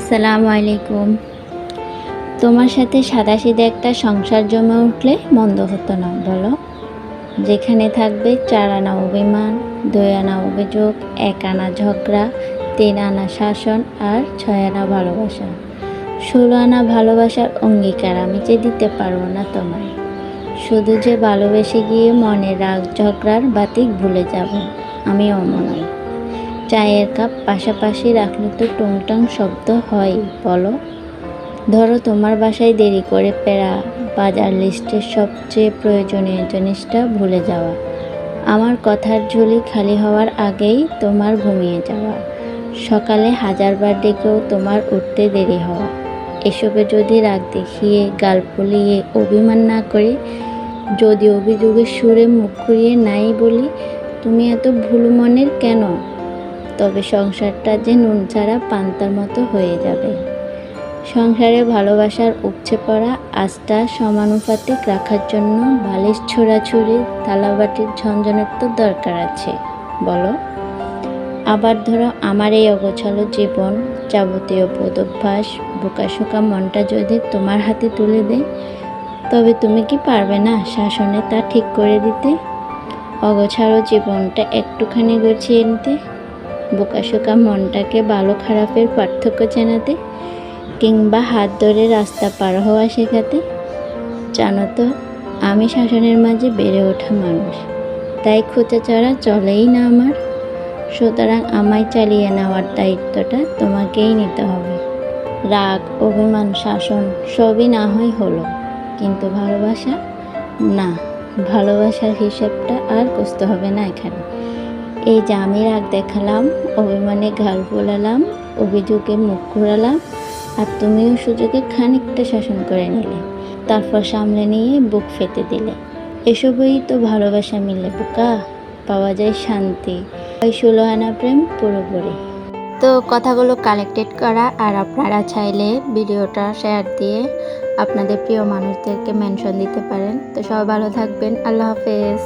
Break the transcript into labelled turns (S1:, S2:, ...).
S1: আসসালামু আলাইকুম। তোমার সাথে সাদাসিধে একটা সংসার জমে উঠলে মন্দ হতো না, বলো। যেখানে থাকবে চার আনা অভিমান, দুই আনা অভিযোগ, এক আনা ঝগড়া, তিন আনা শাসন আর ছয় আনা ভালোবাসা। ষোলো আনা ভালোবাসার অঙ্গীকার আমি যে দিতে পারব না তোমায়। শুধু যে ভালোবেসে গিয়ে মনের রাগ ঝগড়ার বাতিক ভুলে যাব, আমি অমনাই চায়ের কাপ পাশাপাশি রাখলে তো টুংটাং শব্দ হয়, বলো। ধরো তোমার বাসায় দেরি করে পেরা বাজার লিস্টের সবচেয়ে প্রয়োজনীয় জিনিসটা ভুলে যাওয়া। আমার কথার ঝুলি খালি হওয়ার আগেই তোমার ঘুমিয়ে যাওয়া। সকালে হাজারবার ডেকেও তোমার উঠতে দেরি হওয়া। এসবে যদি রাগ দেখিয়ে, গাল ফুলিয়ে অভিমান না করে, যদি অভিযোগের সুরে মুখ ঘুরিয়ে নাই বলি, তুমি এত ভুল মনের কেন? তবে সংসারটা যে নুন ছাড়া পান্তার মতো হয়ে যাবে। সংসারে ভালোবাসার উপচে পড়া আস্থা সমানুপাতিক রাখার জন্য বালিশ ছোড়াছুড়ি থালাবাটির ঝনঝনের তো দরকার আছে, বলো। আবার ধরো আমার এই অগোছালো জীবন, যাবতীয় বোধভ্যাস বোকাশোকা মনটা যদি তোমার হাতে তুলে দেয়, তবে তুমি কি পারবে না শাসনে তা ঠিক করে দিতে? অগোছালো জীবনটা একটুখানি গুছিয়ে নিতে। বোকাশোকা মনটাকে ভালো খারাপের পার্থক্য চেনাতে কিংবা হাত ধরে রাস্তা পার হওয়া শেখাতে, জানো তো, আমি শাসনের মাঝে বেড়ে ওঠা মানুষ। তাই খোঁচা চড়া চলেই না আমার। সুতরাং আমায় চালিয়ে নেওয়ার দায়িত্বটা তোমাকেই নিতে হবে। রাগ, অভিমান, শাসন, সবই না হয় হলো, কিন্তু ভালোবাসা না। ভালোবাসার হিসেবটা আর কষতে হবে না এখানে। এই যে আমি রাগ দেখালাম, অভিমানে গাল ফোলালাম অভিযোগে মুখ ঘোরালাম, আর তুমিও সুযোগে খানিকটা শাসন করে নিলে। তারপর সামলে নিয়ে বুক ফেতে দিলে। এসবই তো ভালোবাসা মিলে বোকা, পাওয়া যায় শান্তি। ওই ষোলো আনা প্রেম পুরোপুরি। তো কথাগুলো কালেক্টেড করা, আর আপনারা চাইলে ভিডিওটা শেয়ার দিয়ে আপনাদের প্রিয় মানুষদেরকে মেনশন দিতে পারেন। তো সবাই ভালো থাকবেন, আল্লাহ হাফেজ।